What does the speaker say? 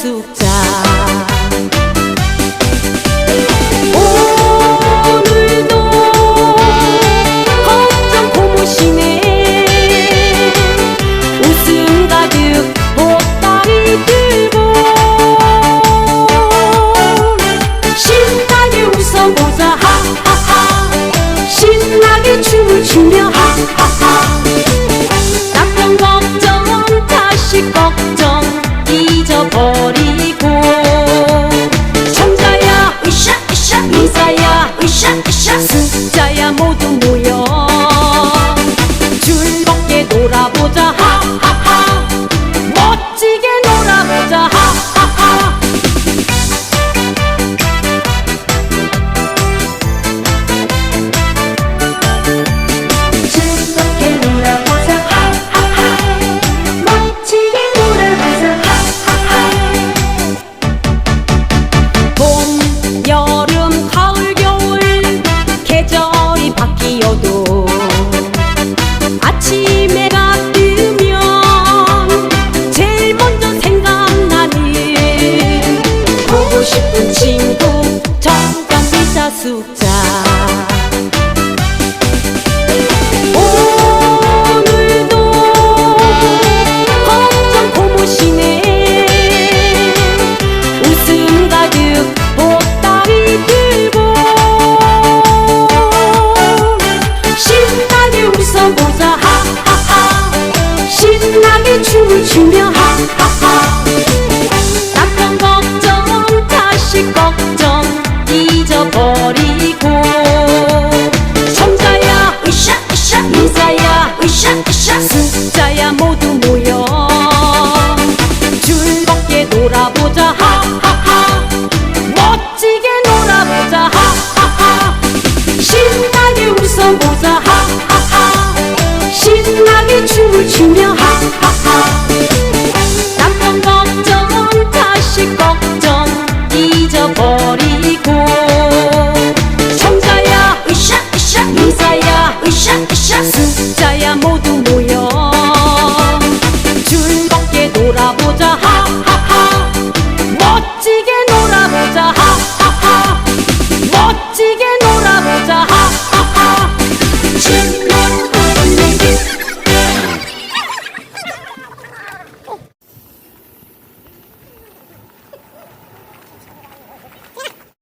약속자. 오늘도 걱정 고무신에 웃음 가득 보따리 들고 신나게 웃어, 신나게 춤을 추며 ราบูชา 숫자. 오늘도 걱정 고무시네 웃음 가득 보따리 들고 신나게 웃어보자. 신나게 춤을 추며 춤을 추며 하하하. 남편 걱정 자식 걱정 잊어버리고. 성자야 으쌰 으쌰 인사야 으쌰 으쌰. 숫자야 모두